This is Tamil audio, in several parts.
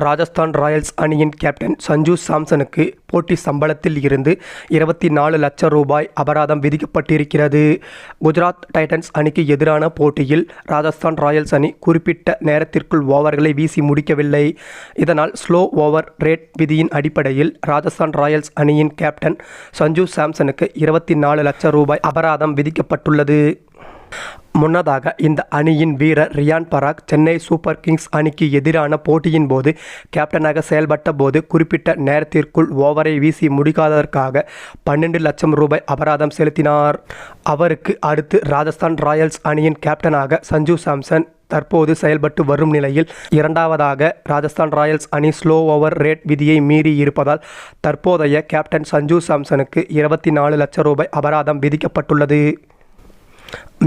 ராஜஸ்தான் ராயல்ஸ் அணியின் கேப்டன் சஞ்சு சாம்சனுக்கு போட்டி சம்பளத்தில் இருந்து இருபத்தி நாலு லட்சம் ரூபாய் அபராதம் விதிக்கப்பட்டிருக்கிறது. குஜராத் டைட்டன்ஸ் அணிக்கு எதிரான போட்டியில் ராஜஸ்தான் ராயல்ஸ் அணி குறிப்பிட்ட நேரத்திற்குள் ஓவர்களை வீசி முடிக்கவில்லை. இதனால் ஸ்லோ ஓவர் ரேட் விதியின் அடிப்படையில் ராஜஸ்தான் ராயல்ஸ் அணியின் கேப்டன் சஞ்சு சாம்சனுக்கு இருபத்தி நாலு லட்சம் ரூபாய் அபராதம் விதிக்கப்பட்டுள்ளது. முன்னதாக இந்த அணியின் வீரர் ரியான் பராக் சென்னை சூப்பர் கிங்ஸ் அணிக்கு எதிரான போட்டியின் போது கேப்டனாக செயல்பட்ட போது குறிப்பிட்ட நேரத்திற்குள் ஓவரை வீசி முடிக்காததற்காக பன்னெண்டு லட்சம் ரூபாய் அபராதம் செலுத்தினார். அவருக்கு அடுத்து ராஜஸ்தான் ராயல்ஸ் அணியின் கேப்டனாக சஞ்சு சாம்சன் தற்போது செயல்பட்டு வரும் நிலையில் இரண்டாவதாக ராஜஸ்தான் ராயல்ஸ் அணி ஸ்லோ ஓவர் ரேட் விதியை மீறி இருப்பதால் தற்போதைய கேப்டன் சஞ்சு சாம்சனுக்கு இருபத்தி நாலு லட்சம் ரூபாய் அபராதம் விதிக்கப்பட்டுள்ளது.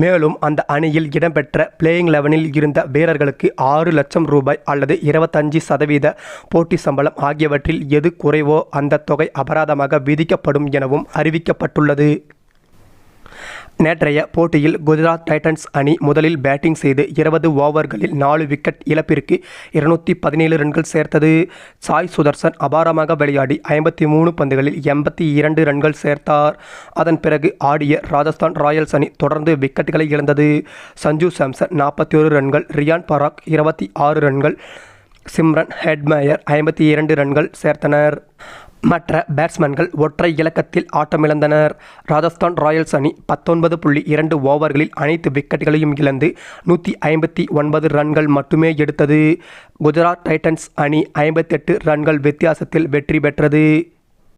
மேலும் அந்த அணியில் இடம்பெற்ற பிளேயிங் லெவனில் இருந்த வீரர்களுக்கு ஆறு லட்சம் ரூபாய் அல்லது இருபத்தஞ்சு சதவீத போட்டி சம்பளம் ஆகியவற்றில் எது குறைவோ அந்த தொகை அபராதமாக விதிக்கப்படும் எனவும் அறிவிக்கப்பட்டுள்ளது. நேற்றைய போட்டியில் குஜராத் டைட்டன்ஸ் அணி முதலில் பேட்டிங் செய்து இருபது ஓவர்களில் நாலு விக்கெட் இழப்பிற்கு இருநூற்றி பதினேழு ரன்கள் சேர்த்தது. சாய் சுதர்சன் அபாரமாக விளையாடி ஐம்பத்தி மூணு பந்துகளில் எண்பத்தி இரண்டு ரன்கள் சேர்த்தார். அதன் பிறகு ஆடிய ராஜஸ்தான் ராயல்ஸ் அணி தொடர்ந்து விக்கெட்டுகளை இழந்தது. சஞ்சு சாம்சன் நாற்பத்தி ஒரு ரன்கள் ரியான் பராக் இருபத்தி ஆறு ரன்கள் சிம்ரன் ஹெட்மேயர் ஐம்பத்தி இரண்டு ரன்கள் சேர்த்தனர். மற்ற பேட்ஸ்மேன்கள் ஒற்றை இலக்கத்தில் ஆட்டமிழந்தனர். ராஜஸ்தான் ராயல்ஸ் அணி பத்தொன்பது புள்ளி இரண்டு ஓவர்களில் அனைத்து விக்கெட்டுகளையும் இழந்து நூற்றி ஐம்பத்தி ஒன்பது ரன்கள் மட்டுமே எடுத்தது. குஜராத் டைட்டன்ஸ் அணி ஐம்பத்தெட்டு ரன்கள் வித்தியாசத்தில் வெற்றி பெற்றது.